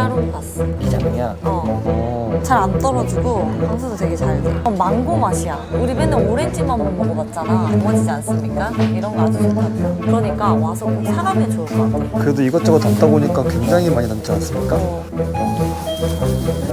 샤론파스. 기장이야. 어. 어. 잘 안 떨어지고 방수도 되게 잘 돼. 어, 망고 맛이야. 우리 맨날 오렌지만 먹어봤잖아. 넘어지지 않습니까? 이런 거 아주 좋다고요. 그러니까 와서 꼭 사가면 좋을 것 같아. 그래도 이것저것 담다 보니까 굉장히 많이 남지 않았습니까? 어.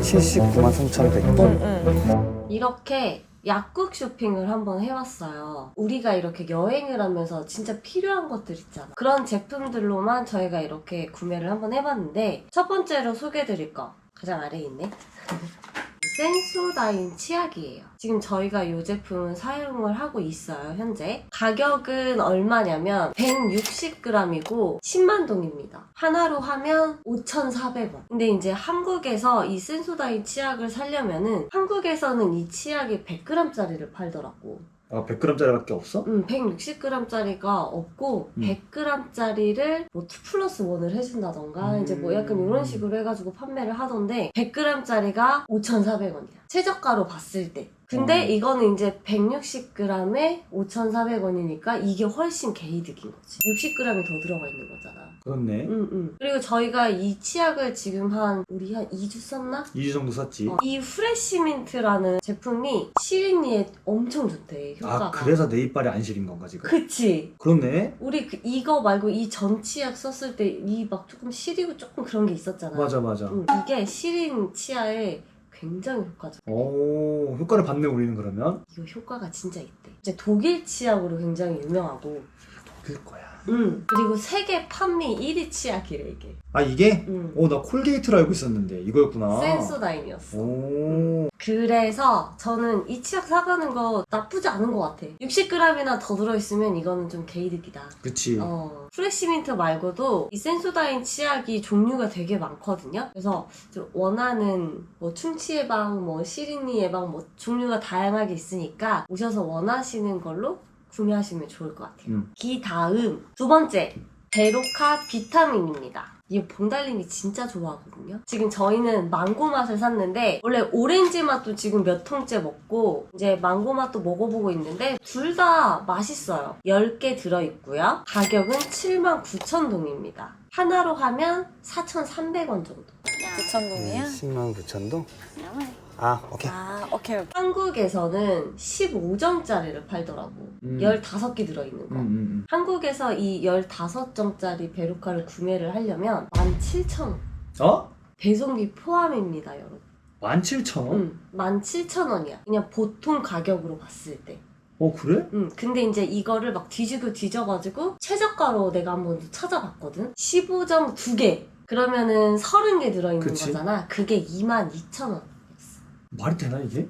79만 3,100원. 응. 이렇게 약국 쇼핑을 한번 해왔어요. 우리가 이렇게 여행을 하면서 진짜 필요한 것들 있잖아. 그런 제품들로만 저희가 이렇게 구매를 한번 해봤는데 첫 번째로 소개해드릴 거 가장 아래에 있네. 센소다인 치약이에요. 지금 저희가 이 제품은 사용을 하고 있어요, 현재. 가격은 얼마냐면 160g이고 10만 동입니다. 하나로 하면 5,400원. 근데 이제 한국에서 이 센소다인 치약을 사려면은 한국에서는 이 치약이 100g짜리를 팔더라고. 아, 100g짜리밖에 없어? 음, 160g짜리가 없고 음. 100g짜리를 뭐2 플러스 1을 해준다던가 음. 이제 뭐 약간 이런 식으로 해가지고 판매를 하던데 100g짜리가 5,400원이야. 최저가로 봤을 때. 근데 어. 이거는 이제 160g에 5,400원이니까 이게 훨씬 개이득인 거지. 60g이 더 들어가 있는 거잖아. 그렇네. 응, 응. 그리고 저희가 이 치약을 지금 한, 우리 한 2주 썼나? 2주 정도 샀지. 어, 이 프레시민트라는 제품이 시린이에 엄청 좋대, 효과가. 아, 그래서 내 이빨이 안 시린 건가, 지금? 그치. 그렇네. 우리 그 이거 말고 이 전 치약 썼을 때 이 막 조금 시리고 조금 그런 게 있었잖아. 맞아, 맞아. 응, 이게 시린 치아에 굉장히 효과적. 오, 효과를 받네, 우리는 그러면? 이거 효과가 진짜 있대. 이제 독일 치약으로 굉장히 유명하고. 그럴 거야. 응. 그리고 세계 판매 1위 치약이래 이게. 아, 이게? 응. 어, 나 콜게이트로 알고 있었는데, 이거였구나. 센소다인이었어. 오. 그래서 저는 이 치약 사가는 거 나쁘지 않은 것 같아. 60g이나 더 들어있으면 이거는 좀 개이득이다. 그치. 어, 프레시민트 말고도 이 센소다인 치약이 종류가 되게 많거든요. 그래서 좀 원하는 뭐 충치 예방, 뭐 시린이 예방, 뭐 종류가 다양하게 있으니까 오셔서 원하시는 걸로 구매하시면 좋을 것 같아요. 음. 그 다음 두 번째 베로카 비타민입니다. 이 봉달님이 진짜 좋아하거든요. 지금 저희는 망고 맛을 샀는데 원래 오렌지 맛도 지금 몇 통째 먹고 이제 망고 맛도 먹어보고 있는데 둘 다 맛있어요. 10개 들어있고요. 가격은 79,000동입니다. 하나로 하면 4,300원 정도. 부천동이야? 10만 9천 동? 아, 오케이. 아, 오케이, 오케이. 한국에서는 15정짜리를 팔더라고. 음. 15개 들어있는 음, 거. 음, 한국에서 이 15정짜리 베루카를 구매를 하려면 17,000원. 음. 어? 배송비 포함입니다, 여러분. 17,000원? 응, 17,000원이야. 그냥 보통 가격으로 봤을 때. 어, 그래? 응, 근데 이제 이거를 막 뒤지고 뒤져가지고 최저가로 내가 한번 찾아봤거든? 15점 2개. 그러면은 30개 들어있는 그치. 거잖아. 그게 22,000원. 말이 되나, 이게?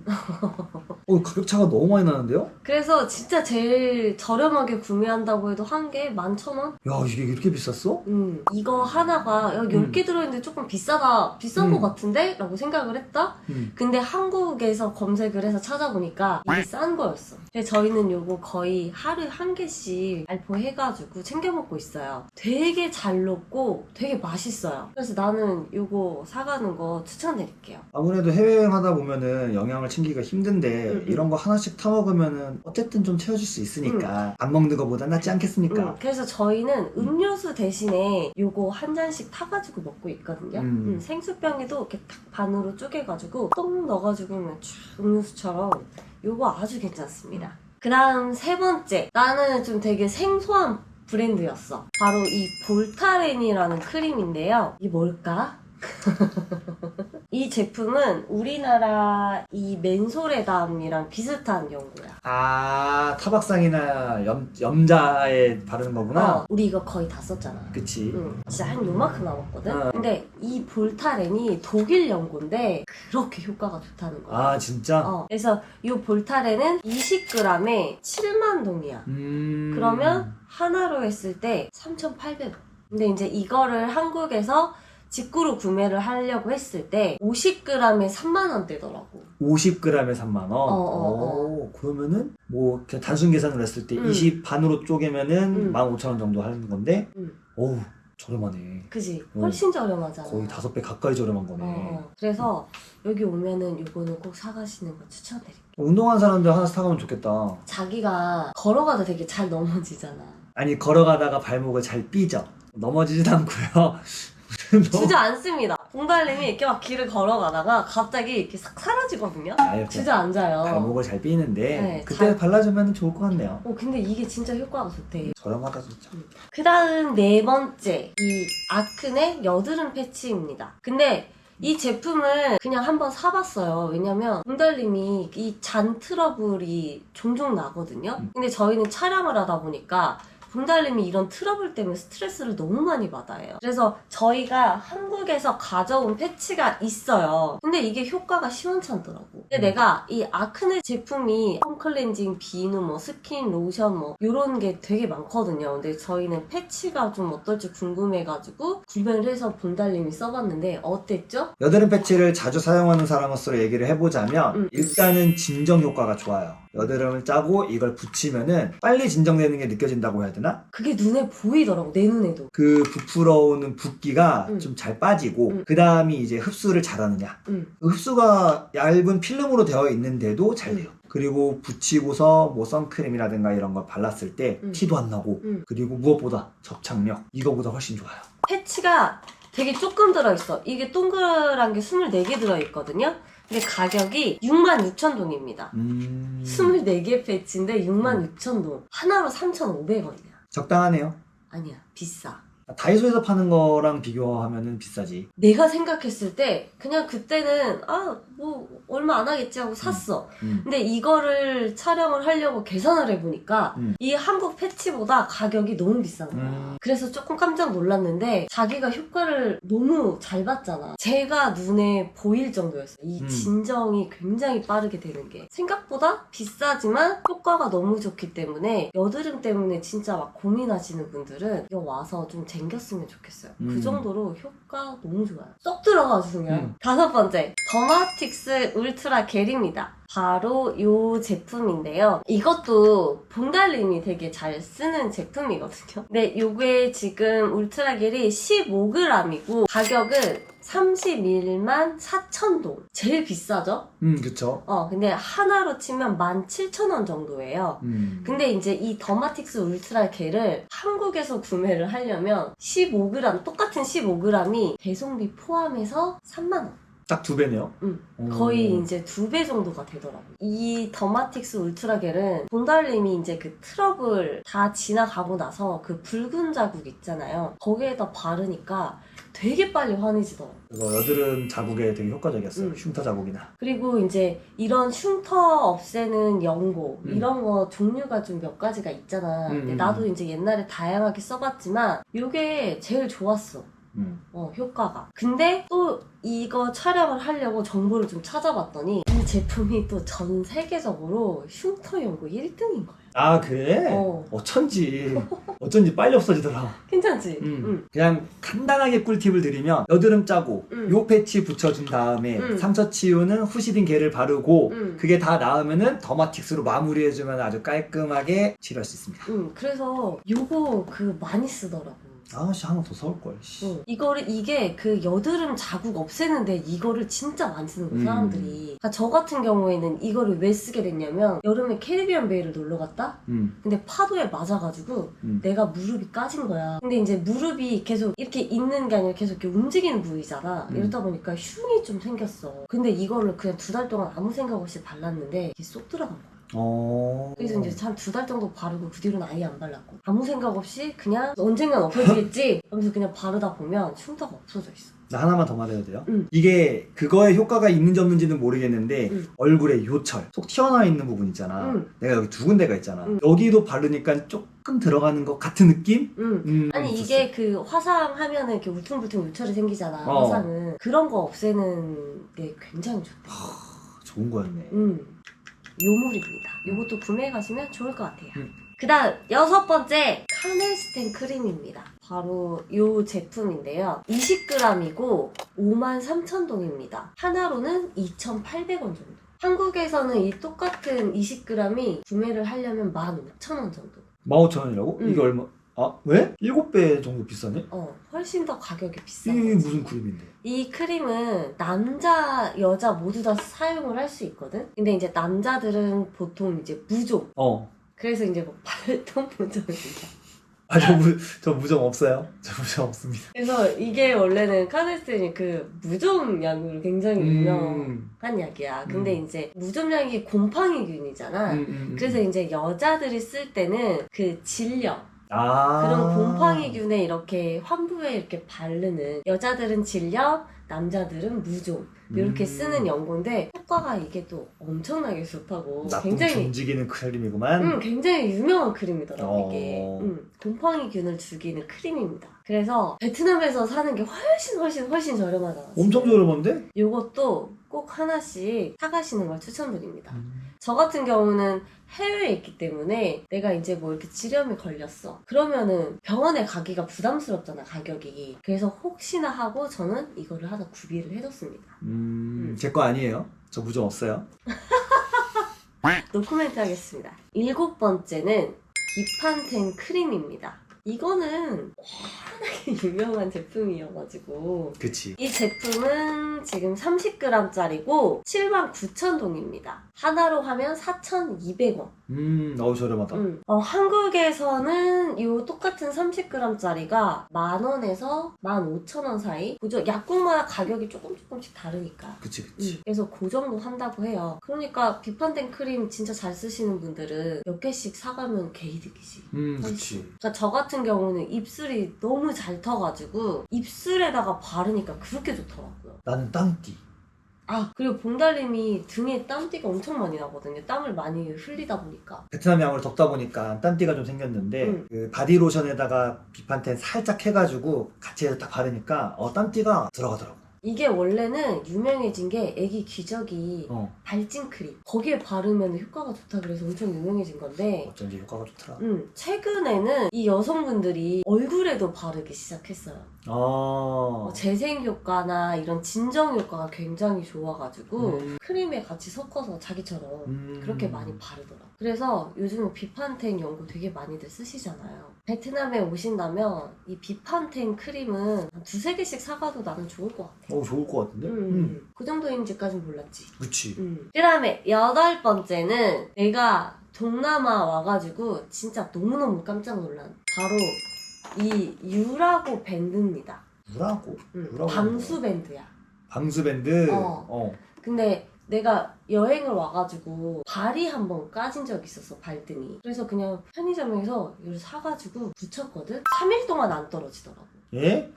어, 가격 차가 너무 많이 나는데요? 그래서 진짜 제일 저렴하게 구매한다고 해도 한 개 11,000원? 야, 이게 이렇게 비쌌어? 음, 이거 하나가 야, 10개 들어있는데 조금 비싸다, 비싼 음. 것 같은데? 라고 생각을 했다? 음. 근데 한국에서 검색을 해서 찾아보니까 이게 싼 거였어. 그래서 저희는 요거 거의 하루에 한 개씩 알포해가지고 챙겨 먹고 있어요. 되게 잘 녹고 되게 맛있어요. 그래서 나는 요거 사가는 거 추천드릴게요. 아무래도 해외여행 하다 보면 은 영양을 챙기기가 힘든데 음, 음. 이런 거 하나씩 타 먹으면은 어쨌든 좀 채워줄 수 있으니까 안 먹는 거보다 낫지 않겠습니까? 음, 그래서 저희는 음료수 대신에 요거 한 잔씩 타가지고 먹고 있거든요. 음. 음, 생수병에도 이렇게 탁 반으로 쪼개가지고 똥 넣어가지고 그냥 쭉 음료수처럼 요거 아주 괜찮습니다. 그 다음 세 번째. 나는 좀 되게 생소한 브랜드였어. 바로 이 볼타렌이라는 크림인데요. 이게 뭘까? 이 제품은 우리나라 이 맨소레담이랑 비슷한 연고야. 아 타박상이나 염, 염자에 바르는 거구나. 어, 우리 이거 거의 다 썼잖아. 그치. 응, 진짜 한 요만큼 남았거든? 어. 근데 이 볼타렌이 독일 연고인데 그렇게 효과가 좋다는 거야. 아 진짜. 어, 그래서 이 볼타렌은 20g에 7만 동이야. 음. 그러면 하나로 했을 때 3,800원. 근데 이제 이거를 한국에서 직구로 구매를 하려고 했을 때 50g에 3만 원대더라고. 50g에 3만 원. 어, 어, 오, 그러면은 뭐 그냥 단순 계산으로 했을 때 음. 20 반으로 쪼개면은 음. 15,000원 정도 하는 건데. 음. 어우 저렴하네. 그지? 어. 훨씬 저렴하잖아. 거의 다섯 배 가까이 저렴한 거네. 어, 어. 그래서 여기 오면은 이거는 꼭 사가시는 거 추천드릴게요. 운동한 사람들 하나씩 사가면 좋겠다. 자기가 걸어가도 되게 잘 넘어지잖아. 아니 걸어가다가 발목을 잘 삐져. 넘어지진 않고요. 주저앉습니다. 봉달님이 이렇게 막 길을 걸어가다가 갑자기 이렇게 싹 사라지거든요. 아유, 주저앉아요. 발목을 잘 삐는데 네, 그때 잘- 발라주면 좋을 것 같네요. 어, 근데 이게 진짜 효과가 좋대. 저렴하다 진짜. 그 다음 네 번째, 이 아크네 여드름 패치입니다. 근데 이 제품을 그냥 한번 사봤어요. 왜냐면 봉달님이 이 잔 트러블이 종종 나거든요. 음. 근데 저희는 촬영을 하다 보니까 봉달님이 이런 트러블 때문에 스트레스를 너무 많이 받아요. 그래서 저희가 한국에서 가져온 패치가 있어요. 근데 이게 효과가 시원찮더라고. 근데 음. 내가 이 아크네 제품이 홈 클렌징, 비누, 뭐 스킨, 로션 뭐 이런 게 되게 많거든요. 근데 저희는 패치가 좀 어떨지 궁금해가지고 구매를 해서 봉달님이 써봤는데 어땠죠? 여드름 패치를 자주 사용하는 사람으로서 얘기를 해보자면 음. 일단은 진정 효과가 좋아요. 여드름을 짜고 이걸 붙이면은 빨리 진정되는 게 느껴진다고 해야 되나? 그게 눈에 보이더라고 내 눈에도. 그 부풀어오는 붓기가 음. 좀 잘 빠지고 음. 그 다음이 이제 흡수를 잘하느냐 음. 그 흡수가 얇은 필름으로 되어 있는데도 잘 돼요 그리고 붙이고서 뭐 선크림이라든가 이런 걸 발랐을 때 음. 티도 안 나고 음. 그리고 무엇보다 접착력 이거보다 훨씬 좋아요 패치가 되게 조금 들어있어. 이게 동그란 게 24개 들어있거든요. 근데 가격이 66,000동입니다. 음... 24개 패치인데 66,000동. 하나로 3,500원이야. 적당하네요 아니야, 비싸. 다이소에서 파는 거랑 비교하면 비싸지 내가 생각했을 때 그냥 그때는 아 뭐 얼마 안 하겠지 하고 샀어. 음. 근데 이거를 촬영을 하려고 계산을 해보니까 음. 이 한국 패치보다 가격이 너무 비싼 거야. 음. 그래서 조금 깜짝 놀랐는데 자기가 효과를 너무 잘 봤잖아. 제가 눈에 보일 정도였어요. 이 음. 진정이 굉장히 빠르게 되는 게 생각보다 비싸지만 효과가 너무 좋기 때문에 여드름 때문에 진짜 막 고민하시는 분들은 이거 와서 좀 쟁겼으면 좋겠어요. 음. 그 정도로 효과 너무 좋아요. 쏙 들어가지고 그냥. 음. 다섯 번째 더마틱스 울트라 겔입니다. 바로 이 제품인데요. 이것도 봉달님이 되게 잘 쓰는 제품이거든요. 근데 이게 지금 울트라 겔이 15g이고 가격은 31만 4천 동. 제일 비싸죠? 음 그쵸 어, 근데 하나로 치면 17,000원 정도예요. 음. 근데 이제 이 더마틱스 울트라 겔을 한국에서 구매를 하려면 15g, 똑같은 15g이 배송비 포함해서 3만원. 딱 두 배네요 음. 음. 거의 이제 두 배 정도가 되더라고요. 이 더마틱스 울트라 겔은 본달님이 이제 그 트러블 다 지나가고 나서 그 붉은 자국 있잖아요. 거기에다 바르니까 되게 빨리 환해지더라고요. 이거 여드름 자국에 되게 효과적이었어요 음. 흉터 자국이나 그리고 이제 이런 흉터 없애는 연고 음. 이런 거 종류가 좀 몇 가지가 있잖아. 음, 근데 음, 나도 이제 옛날에 다양하게 써봤지만 이게 제일 좋았어. 음. 어, 효과가. 근데 또 이거 촬영을 하려고 정보를 좀 찾아봤더니 이 제품이 또 전 세계적으로 흉터 연구 1등인 거야. 아 그래? 어. 어쩐지 어쩐지 빨리 없어지더라 괜찮지? 음. 응. 그냥 간단하게 꿀팁을 드리면 여드름 짜고 음. 요 패치 붙여준 다음에 음. 상처 치유는 후시딘 겔을 바르고 음. 그게 다 나으면은 더마틱스로 마무리해주면 아주 깔끔하게 치료할 수 있습니다 응. 그래서 요거 그 많이 쓰더라고. 아씨 하나 더 사올걸 씨. 응. 이거를 이게 그 여드름 자국 없애는데 이거를 진짜 많이 쓰는 거야 음. 사람들이. 그러니까 저 같은 경우에는 이거를 왜 쓰게 됐냐면 여름에 캐리비안 베이를 놀러 갔다. 음, 근데 파도에 맞아가지고 음. 내가 무릎이 까진 거야. 근데 이제 무릎이 계속 이렇게 있는 게 아니라 계속 이렇게 움직이는 부위잖아. 음. 이러다 보니까 흉이 좀 생겼어. 근데 이거를 그냥 두 달 동안 아무 생각 없이 발랐는데 이게 쏙 들어간 거야. 어... 그래서 이제 한 두 달 정도 바르고 그 뒤로는 아예 안 발랐고 아무 생각 없이 그냥 언젠간 없어지겠지 하면서 그냥 바르다 보면 흉터가 없어져 있어. 나 하나만 더 말해도 돼요? 응. 이게 그거에 효과가 있는지 없는지는 모르겠는데 응. 얼굴에 요철 속 튀어나와 있는 부분 있잖아 응. 내가 여기 두 군데가 있잖아 응. 여기도 바르니까 조금 들어가는 것 같은 느낌? 응. 음, 아니 있었어. 이게 그 화상 하면은 이렇게 울퉁불퉁 요철이 생기잖아 어. 화상은 그런 거 없애는 게 굉장히 좋대. 하, 좋은 거였네 음, 요물입니다. 요것도 구매해 가시면 좋을 것 같아요. 음. 그 다음 여섯 번째 카넬스텐 크림입니다. 바로 요 제품인데요. 20g이고 53,000동입니다. 하나로는 2,800원 정도. 한국에서는 이 똑같은 20g이 구매를 하려면 15,000원 정도. 15,000원이라고? 응. 이게 얼마? 아 왜? 7배 정도 비싸네? 어, 훨씬 더 가격이 비싼 이게. 무슨 크림인데? 이 크림은 남자, 여자 모두 다 사용을 할 수 있거든? 근데 이제 남자들은 보통 이제 무좀, 어 그래서 이제 뭐 발톱 모정이야. 아, 저, 무, 저 무좀 없어요. 저 무좀 없습니다. 그래서 이게 원래는 카네스텐이 그 무좀 약으로 굉장히 유명한 음. 약이야. 근데 음. 이제 무좀 약이 곰팡이균이잖아. 음, 음, 음. 그래서 이제 여자들이 쓸 때는 그 질염 아. 그런 곰팡이균에 이렇게 환부에 이렇게 바르는 여자들은 질염 남자들은 무좀 이렇게 음. 쓰는 연고인데 효과가 이게 또 엄청나게 좋다고 나쁜 굉장히 움직이는 크림이구만. 음, 굉장히 유명한 크림이더라고 어. 이게 음, 곰팡이균을 죽이는 크림입니다 그래서 베트남에서 사는 게 훨씬 훨씬 훨씬 저렴하잖아 엄청. 저렴한데? 요것도 꼭 하나씩 사가시는 걸 추천드립니다 음. 저 같은 경우는 해외에 있기 때문에 내가 이제 뭐 이렇게 질염이 걸렸어. 그러면은 병원에 가기가 부담스럽잖아, 가격이. 그래서 혹시나 하고 저는 이거를 하나 구비를 해뒀습니다. 음, 음. 제거 아니에요. 저 무좀 없어요. 노코멘트 하겠습니다. 일곱 번째는 비판텐 크림입니다. 이거는 워낙에 유명한 제품이어가지고 그치. 이 제품은 지금 30g짜리고 79,000동입니다. 하나로 하면 4,200원. 음, 어우, 저렴하다. 음. 어, 한국에서는 이 똑같은 30g짜리가 만 원에서 만 오천 원 사이. 그죠? 약국마다 가격이 조금 조금씩 다르니까. 그치, 그치. 음, 그래서 그 정도 한다고 해요. 그러니까 비판된 크림 진짜 잘 쓰시는 분들은 몇 개씩 사가면 개이득이지. 음, 그치. 그러니까 저 같은 경우는 입술이 너무 잘 터가지고 입술에다가 바르니까 그렇게 좋더라고요. 나는 땅띠. 아 그리고 봉달님이 등에 땀띠가 엄청 많이 나거든요. 땀을 많이 흘리다 보니까. 베트남 양으로 덥다 보니까 땀띠가 좀 생겼는데 음. 그 바디로션에다가 비판텐 살짝 해가지고 같이 해서 딱 바르니까 어 땀띠가 들어가더라고. 이게 원래는 유명해진 게 애기 기저귀 어 발진 크림 거기에 바르면 효과가 좋다 그래서 엄청 유명해진 건데 어쩐지 효과가 좋더라. 음, 최근에는 이 여성분들이 얼굴에도 바르기 시작했어요. 어. 어, 재생 효과나 이런 진정 효과가 굉장히 좋아가지고 음. 크림에 같이 섞어서 자기처럼 음. 그렇게 많이 바르더라. 그래서 요즘은 비판텐 연고 되게 많이들 쓰시잖아요. 베트남에 오신다면 이 비판텐 크림은 한 두세 개씩 사가도 나는 좋을 것 같아. 어 좋을 것 같은데. 음, 음. 그 정도인지까진 몰랐지. 그치. 음. 그 다음에 여덟 번째는 내가 동남아 와가지고 진짜 너무너무 깜짝 놀란 바로 이 유라고 밴드입니다. 뭐라고? 음, 유라고 방수 밴드야. 방수 밴드. 어. 어. 근데 내가 여행을 와가지고 발이 한 번 까진 적이 있었어 발등이 그래서 그냥 편의점에서 이걸 사가지고 붙였거든 3일 동안 안 떨어지더라고 예?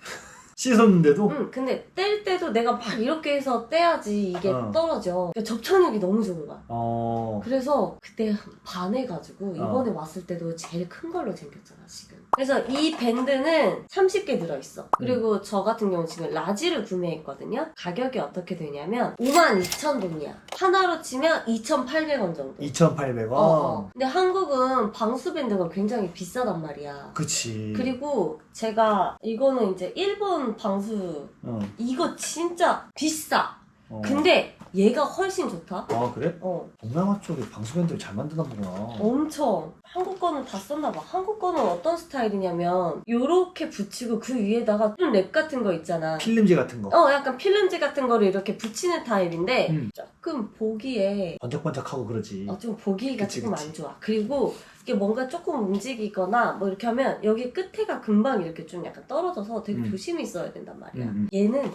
씻었는데도. 응 근데 뗄 때도 내가 막 이렇게 해서 떼야지 이게 어. 떨어져 그러니까 접착력이 너무 좋은 거야 어. 그래서 그때 반해가지고 이번에 왔을 때도 제일 큰 걸로 챙겼잖아 지금 그래서 이 밴드는 30개 들어있어 그리고 저 같은 경우 지금 라지를 구매했거든요 가격이 어떻게 되냐면 52,000동이야 하나로 치면 2,800원 정도 2,800원. 어, 어. 근데 한국은 방수 밴드가 굉장히 비싸단 말이야 그치. 그리고 제가 이거는 이제 일본 방수 어. 이거 진짜 비싸 어. 근데 얘가 훨씬 좋다 아 그래? 어 동남아 쪽에 방수밴드를 잘 만드나 보구나. 엄청 한국 거는 다 썼나 봐. 한국 거는 어떤 스타일이냐면 요렇게 붙이고 그 위에다가 좀 랩 같은 거 있잖아. 필름지 같은 거. 어 약간 필름지 같은 거를 이렇게 붙이는 타입인데 음. 조금 보기에 번쩍번쩍하고 그러지. 어, 좀 보기가 그치, 조금 그치. 안 좋아. 그리고 이게 뭔가 조금 움직이거나 뭐 이렇게 하면 여기 끝에가 금방 이렇게 좀 약간 떨어져서 되게 음. 조심히 써야 된단 말이야. 음, 음. 얘는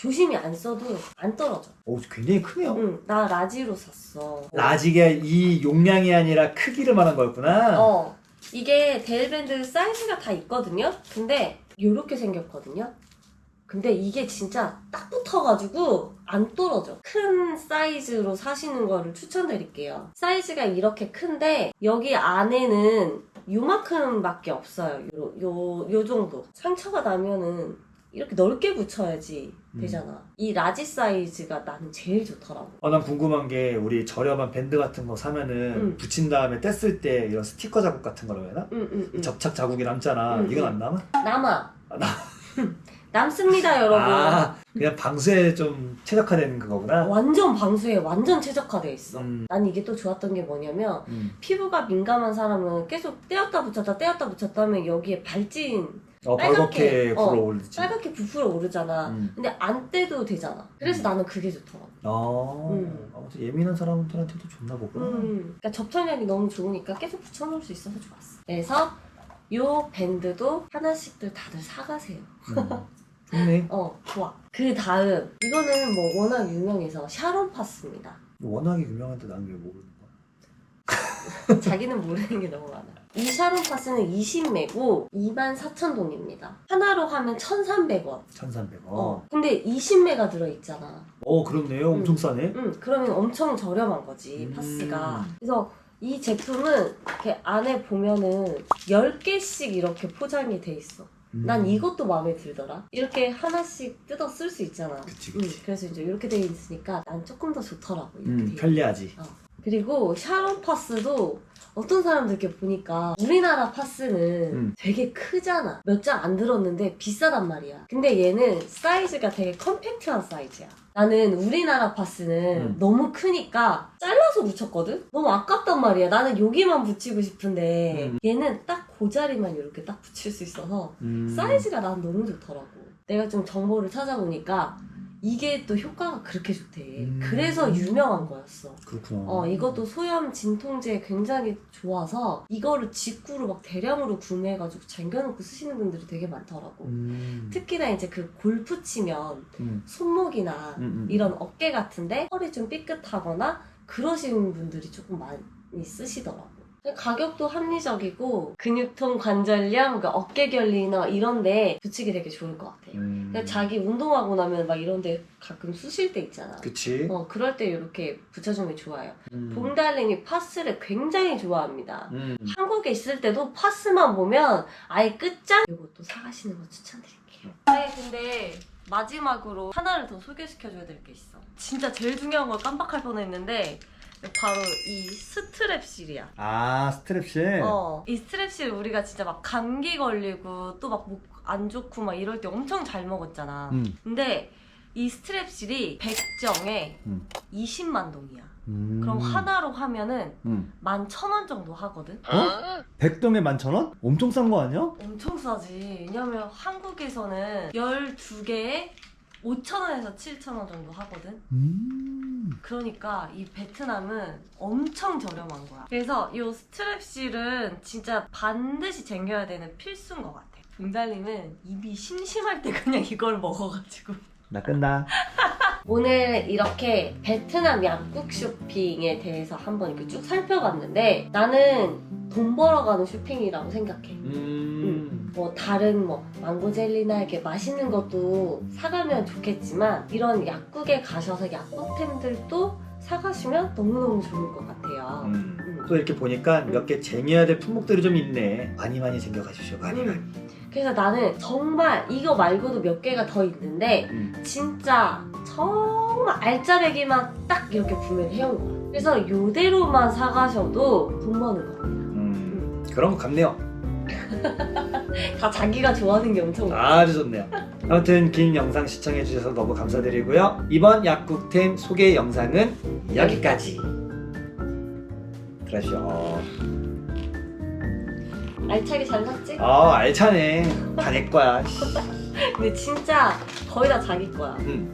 조심히 안 써도 안 떨어져. 오 굉장히 크네요. 응, 나 라지로 샀어. 라지가 이 용량이 아니라 크기를 말한 거였구나. 어, 이게 데일밴드 사이즈가 다 있거든요? 근데 요렇게 생겼거든요? 근데 이게 진짜 딱 붙어가지고 안 떨어져. 큰 사이즈로 사시는 거를 추천드릴게요. 사이즈가 이렇게 큰데 여기 안에는 요만큼밖에 없어요. 요, 요, 요 정도. 상처가 나면은 이렇게 넓게 붙여야지 음. 되잖아. 이 라지 사이즈가 나는 제일 좋더라고. 어, 난 궁금한 게 우리 저렴한 밴드 같은 거 사면은 음. 붙인 다음에 뗐을 때 이런 스티커 자국 같은 거라고 해야 되나? 응, 응, 응. 접착 자국이 남잖아. 음, 이건 음. 안 남아? 남아. 아, 나- 남습니다, 여러분. 아, 그냥 방수에 좀 최적화된 그거구나. 완전 방수에 완전 최적화돼 있어. 음, 난 이게 또 좋았던 게 뭐냐면 음. 피부가 민감한 사람은 계속 떼었다 붙였다 떼었다 붙였다 하면 여기에 발진 어, 빨갛게, 벌겋게 어, 불어오르지. 빨갛게 부풀어 오르잖아. 음. 근데 안 떼도 되잖아. 그래서 음. 나는 그게 좋더라고. 아, 음. 아무튼 예민한 사람들한테도 좋나 보구나. 음. 그러니까 접착력이 너무 좋으니까 계속 붙여놓을 수 있어서 좋았어. 그래서 요 밴드도 하나씩들 다들 사가세요. 음. 좋네. 어, 좋아. 그 다음, 이거는 뭐 워낙 유명해서 샤론 파스입니다. 워낙에 유명한데 난왜 모르는 거야? 자기는 모르는 게 너무 많아. 이 샤론 파스는 20매고 24,000동입니다. 하나로 하면 1,300원. 1,300원. 어. 어, 근데 20매가 들어있잖아. 그렇네요. 엄청 싸네. 응, 그러면 엄청 저렴한 거지, 음. 파스가. 그래서 이 제품은 이렇게 안에 보면은 10개씩 이렇게 포장이 돼 있어. 음. 난 이것도 마음에 들더라. 이렇게 하나씩 뜯어 쓸 수 있잖아. 그치, 응, 그치. 그래서 이제 이렇게 돼 있으니까 난 조금 더 좋더라고. 이렇게 음, 있- 편리하지. 그리고 샤론 파스도 어떤 사람들 이렇게 보니까 우리나라 파스는 음. 되게 크잖아. 몇 장 안 들었는데 비싸단 말이야. 근데 얘는 사이즈가 되게 컴팩트한 사이즈야. 나는 우리나라 파스는 음. 너무 크니까 잘라서 붙였거든? 너무 아깝단 말이야. 나는 여기만 붙이고 싶은데 음. 얘는 딱 그 자리만 이렇게 딱 붙일 수 있어서 음. 사이즈가 난 너무 좋더라고. 내가 좀 정보를 찾아보니까 이게 또 효과가 그렇게 좋대. 음. 그래서 유명한 거였어. 그렇구나. 어, 이것도 소염 진통제에 굉장히 좋아서 이거를 직구로 막 대량으로 구매해가지고 쟁겨놓고 쓰시는 분들이 되게 많더라고. 음. 특히나 이제 그 골프 치면 음. 손목이나 음, 음. 이런 어깨 같은데 허리 좀 삐끗하거나 그러시는 분들이 조금 많이 쓰시더라고. 가격도 합리적이고 근육통 관절염, 그러니까 어깨 결리나 이런데 붙이기 되게 좋을 것 같아. 음. 그러니까 자기 운동하고 나면 막 이런데 가끔 쑤실 때 있잖아. 그치. 어 그럴 때 이렇게 붙여주면 좋아요. 음. 봄달님이 파스를 굉장히 좋아합니다. 음. 한국에 있을 때도 파스만 보면 아예 끝장 이것도 사가시는 거 추천드릴게요. 네, 근데 마지막으로 하나를 더 소개시켜줘야 될 게 있어. 진짜 제일 중요한 걸 깜빡할 뻔했는데 바로 이 스트랩실이야. 아 스트랩실. 어, 이 스트랩실 우리가 진짜 막 감기 걸리고 또 막 목 안 좋고 막 이럴 때 엄청 잘 먹었잖아. 음. 근데 이 스트랩실이 100정에 음. 20만 동이야. 음. 그럼 하나로 하면은 음. 11,000원 정도 하거든? 어? 백동에 만천원? 엄청 싼 거 아니야? 엄청 싸지. 왜냐면 한국에서는 12개에 5,000원에서 7,000원 정도 하거든? 음. 그러니까 이 베트남은 엄청 저렴한 거야. 그래서 이 스트랩실은 진짜 반드시 챙겨야 되는 필수인 것 같아. 봄달님은 입이 심심할 때 그냥 이걸 먹어가지고. 나 끈다. 오늘 이렇게 베트남 약국 쇼핑에 대해서 한번 이렇게 쭉 살펴봤는데 나는 돈 벌어가는 쇼핑이라고 생각해. 음. 뭐 다른 뭐 망고 젤리나 이렇게 맛있는 것도 사가면 좋겠지만 이런 약국에 가셔서 약국템들도 사가시면 너무너무 좋을 것 같아요. 음. 음. 또 이렇게 보니까 몇 개 쟁여야 될 품목들이 좀 있네. 많이 많이 챙겨가십시오. 많이 많이. 음. 그래서 나는 정말 이거 말고도 몇 개가 더 있는데 음. 진짜 정말 알짜배기만 딱 이렇게 구매를 해온 거야. 그래서 요대로만 사가셔도 돈 버는 거야. 음. 그런 것 같네요. 다 자기가 좋아하는 게 엄청 많아. 아주 좋네요. 아무튼 긴 영상 시청해주셔서 너무 감사드리고요. 이번 약국템 소개 영상은 여기까지. 들으시오. 알차게 잘 샀지? 아 알차네. 다 내 거야. 근데 진짜 거의 다 자기 거야. 음.